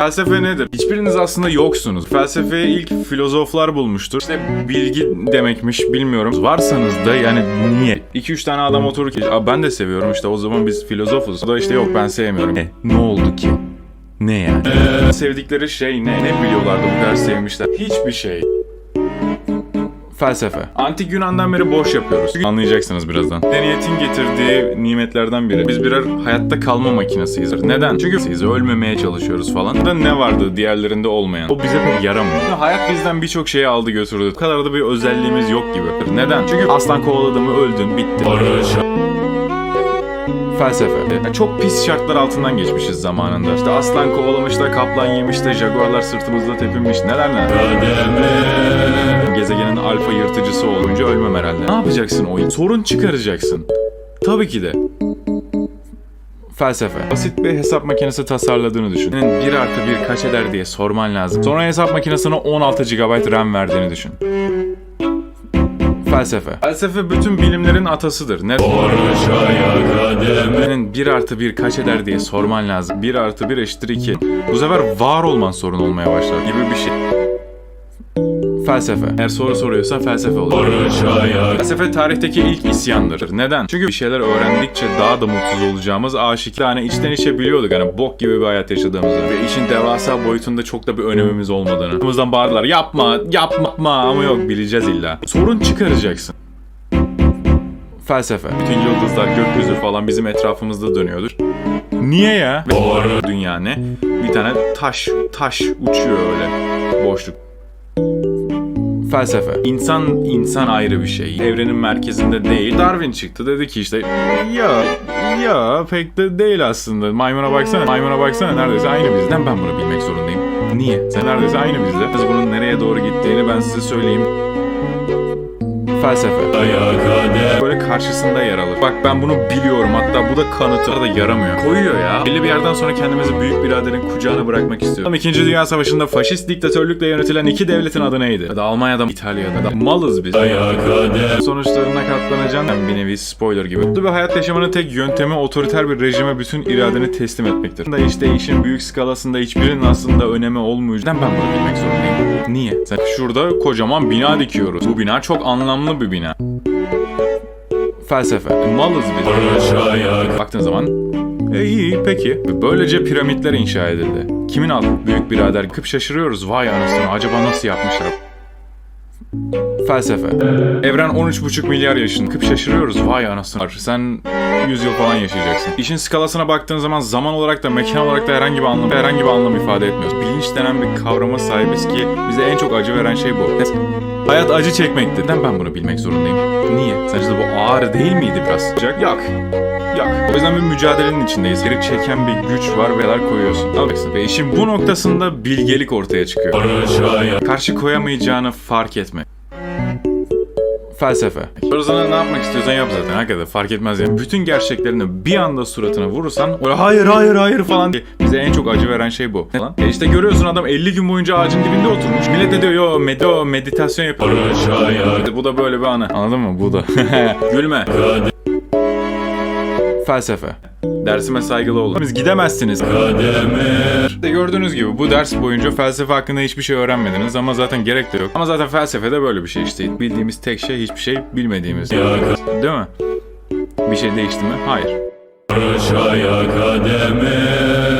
Felsefe nedir? Hiçbiriniz aslında yoksunuz. Felsefeyi ilk filozoflar bulmuştur. İşte bilgi demekmiş bilmiyorum. Varsanız da yani niye? 2-3 tane adam otururken Aa, ben de seviyorum işte o zaman biz filozofuz. O da işte yok ben sevmiyorum. E, ne oldu ki? Ne yani? Sevdikleri şey ne? Ne biliyorlardı bu kadar sevmişler? Hiçbir şey. Felsefe. Antik Yunan'dan beri boş yapıyoruz. Anlayacaksınız birazdan. Medeniyetin getirdiği nimetlerden biri. Biz birer hayatta kalma makinesiyiz. Neden? Çünkü biz ölmemeye çalışıyoruz falan. Da ne vardı diğerlerinde olmayan? O bize pek yaramıyor. Hayat bizden birçok şeyi aldı götürdü. Bu kadar da bir özelliğimiz yok gibi. Neden? Çünkü aslan kovaladı mı öldün bitti. Felsefe. Yani çok pis şartlar altından geçmişiz zamanında. İşte aslan kovalamış da kaplan yemiş de jaguarlar sırtımızda tepinmiş. Neler neler. Gezegenin alfa yırtıcısı olunca ölmem herhalde. Ne yapacaksın oyun? Sorun çıkaracaksın. Tabii ki de. Felsefe. Basit bir hesap makinesi tasarladığını düşün. Senin 1 artı 1 kaç eder diye sorman lazım. Sonra hesap makinesine 16 GB RAM verdiğini düşün. Felsefe. Felsefe bütün bilimlerin atasıdır. Ne? Senin 1 artı 1 kaç eder diye sorman lazım. 1 artı 1 eşittir 2. Bu sefer var olman sorun olmaya başlar gibi bir şey. Felsefe. Eğer soru soruyorsan felsefe olur. Felsefe tarihteki ilk isyandır. Neden? Çünkü bir şeyler öğrendikçe daha da mutsuz olacağımız aşikar. Yani içten içe biliyorduk hani bok gibi bir hayat yaşadığımızı. Ve işin devasa boyutunda çok da bir önemimiz olmadığını. Aklımızdan bağırdılar yapma, yapma ama yok bileceğiz illa. Sorun çıkaracaksın. Felsefe. Bütün yıldızlar, gökyüzü falan bizim etrafımızda dönüyordur. Niye ya? Dünya ne? Bir tane taş, taş uçuyor öyle. Boşluk. Felsefe. İnsan insan ayrı bir şey. Evrenin merkezinde değil. Darwin çıktı dedi ki işte ya ya pek de değil aslında. Maymuna baksana. Maymuna baksana neredeyse aynı bizden. Ben bunu bilmek zorundayım. Niye? Sen neredeyse aynı bizde. Biz bunun nereye doğru gittiğini ben size söyleyeyim. Felsefe. Böyle karşısında yer alır. Bak ben bunu biliyorum hatta bu da kanıtı da yaramıyor. Koyuyor ya. Belli bir yerden sonra kendimizi büyük biraderin kucağına bırakmak istiyorum. İkinci Dünya Savaşı'nda faşist diktatörlükle yönetilen iki devletin adı neydi? Ya da Almanya'da İtalya'da da. Malız biz. Sonuçlarına katlanacaksın. Bir nevi spoiler gibi. Mutlu bir hayat yaşamanın tek yöntemi otoriter bir rejime bütün iradeni teslim etmektir. Da işte işin büyük skalasında hiçbirinin aslında önemi olmayacak. Ben bunu bilmek zorundayım. Niye? Şurada kocaman bina dikiyoruz. Bu bina çok anlamlı bir bina. Felsefe. Malız biz. Baktığın zaman e iyi peki. Böylece piramitler inşa edildi. Kimin aldı? Büyük birader. Kıp şaşırıyoruz. Vay anasını acaba nasıl yapmışlar? Felsefe. Evren 13,5 milyar yaşında. Kıp şaşırıyoruz. Vay anasını. Sen 100 yıl falan yaşayacaksın. İşin skalasına baktığın zaman zaman olarak da mekan olarak da herhangi bir anlam, herhangi bir anlam ifade etmiyoruz. Bilinç denen bir kavrama sahibiz ki bize en çok acı veren şey bu. Hayat acı çekmekti. Neden ben bunu bilmek zorundayım? Niye? Bu ağır değil miydi biraz? Yak. Yak. Yak. O yüzden bir mücadelenin içindeyiz. Geri çeken bir güç var ve neler koyuyorsun. Alacaksın. Ve işin bu noktasında bilgelik ortaya çıkıyor. Karşı koyamayacağını fark etmek. Felsefe. Sonra sana ne yapmak istiyorsan yap zaten. Hakikaten fark etmez yani. Bütün gerçeklerini bir anda suratına vurursan öyle hayır hayır hayır falan diye. Bize en çok acı veren şey bu. Ne lan? E işte görüyorsun adam 50 gün boyunca ağacın dibinde oturmuş. Millet de diyor yo med yo, meditasyon yapıyor. Bu da böyle bir anı. Anladın mı? Bu da. Gülme. Felsefe. Dersime saygılı olun. Biz gidemezsiniz. İşte gördüğünüz gibi bu ders boyunca felsefe hakkında hiçbir şey öğrenmediniz ama zaten gerek de yok. Ama zaten felsefede böyle bir şey işte. Bildiğimiz tek şey hiçbir şey bilmediğimiz. Değil mi? Bir şey değişti mi? Hayır. Aşağıya kademe